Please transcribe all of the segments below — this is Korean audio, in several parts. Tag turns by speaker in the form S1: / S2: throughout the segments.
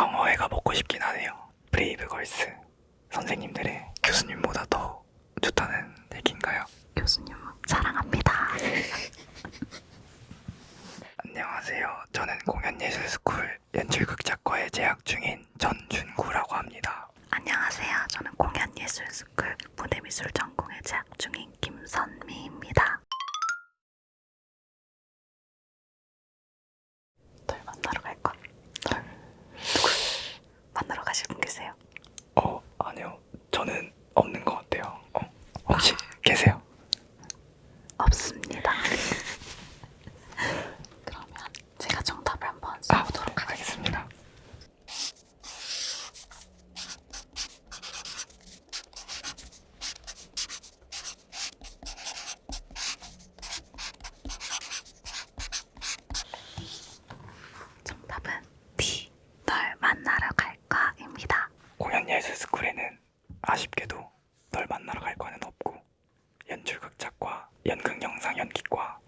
S1: 강어회가 먹고 싶긴 하네요. 브레이브걸스 선생님들의 교수님보다 더 좋다는 얘기인가요?
S2: 교수님 사랑합니다.
S1: 안녕하세요. 저는 공연예술스쿨 연출극작과에 재학 중인 전준구라고 합니다.
S2: 안녕하세요. 저는 공연예술스쿨 무대미술 전공에 재학 중인 김선미입니다. 널 만나러 갈 것. 널 누구 만나러 가실 분 계세요?
S1: 어, 아니요. 저는 없는 것 같아요. 어, 혹시 계세요?
S2: 없습니다. 그러면 제가 정답을 한번 써보도록
S1: 네, 알겠습니다.
S2: 정답은 D. 널 만나러 갈까입니다.
S1: 공연 예술 스쿨에는 아쉽게도 널 만나러 갈 과는 없고 연출극작과, 연극영상 연기과,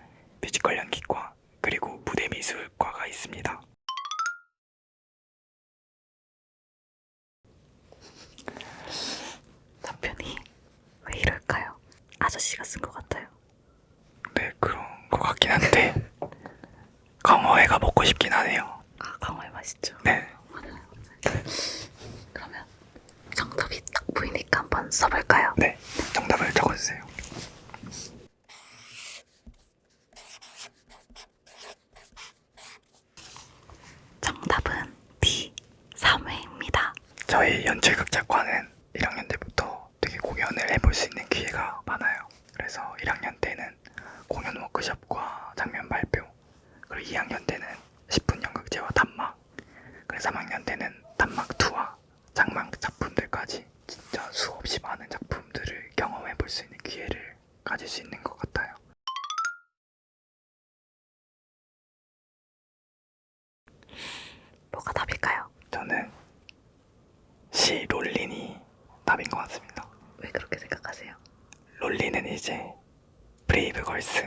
S1: 뮤지컬 연기과, 그리고 무대미술과가 있습니다.
S2: 답변이 왜 이럴까요? 아저씨가 쓴 것 같아요.
S1: 네, 그런 것 같긴 한데 강어회가 먹고 싶긴 하네요.
S2: 아, 강화에 맛있죠?
S1: 네,
S2: 그러면 정답이 딱 보이니까 한번 써볼까요?
S1: 네, 정답을 적어주세요.
S2: 정답은 D. 3회입니다.
S1: 저희 연출극 작과는 1학년 때부터 되게 공연을 해볼 수 있는 기회가 많아요. 그래서 1학년 때는 공연 워크숍과 장면 발표, 그리고 2학년 때는 10분 연극제와 단막, 그리고 3학년 때는 단막 2와 장막 작품들까지 진짜 수없이 많은 작품들을 경험해 볼 수 있는 기회를 가질 수 있는 것 같아요.
S2: 뭐가 답일까요?
S1: 저는 시 롤린이 답인 것 같습니다.
S2: 왜 그렇게 생각하세요?
S1: 롤리는 이제 브레이브 걸스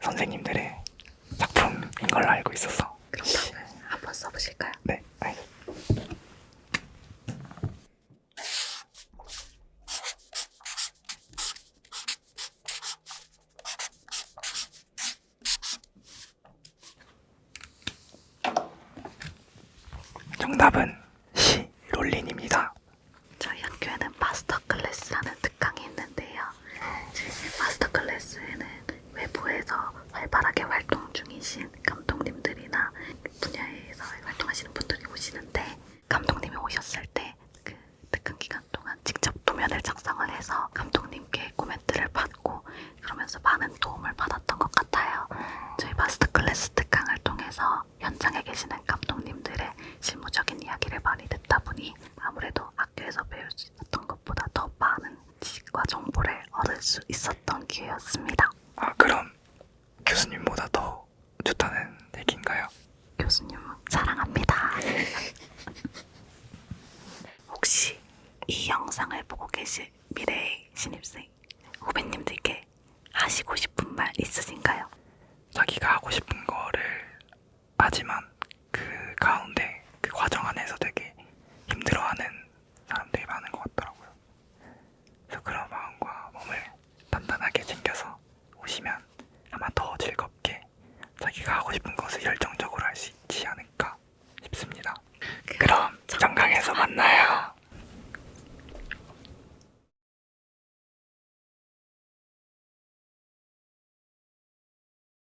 S1: 선생님들의 작품인 걸로 알고 있어서
S2: 그럼 답을 한번 써보실까요?
S1: 네. 정답은 시 롤린입니다.
S2: 저희 학교에는 마스터 클래스라는 특강이 있는데요. 이제 클래스에는 외부에서 활발하게 활동 중이신 감독님들이나 분야에서 활동하시는 분들이 오시는데 감독님이 오셨을 때 그 특강 기간 동안 직접 도면을 작성을 해서 감독님께 코멘트를 받고 그러면서 많은 도움을 받았던 것 같아요. 저희 마스터 클래스 특강을 통해서 현장에 계시는 감독님들의 실무적인 이야기를 많이 듣다 보니 아무래도 학교에서 배울 수 있었던 것보다 더 많은 지식과 정보를 얻을 수 있었던 기회였습니다.
S1: 아 그럼 교수님보다 더 좋다는 얘기인가요?
S2: 교수님 사랑합니다. 혹시 이 영상을 보고 계실 미래의 신입생 후배님들께 하시고 싶은 말 있으신가요?
S1: 자기가 하고 싶은 거를 하지만 그 가운데 그 과정 안에서 되게 힘들어하는 사람들이 많은 것 같더라고요. 그래서 그런 마음과 몸을 단단하게 챙겨서 오시면 아마 더 즐겁게 자기가 하고 싶은 것을 열정적으로 할 수 있지 않을까 싶습니다. 그럼 정강에서 만나요.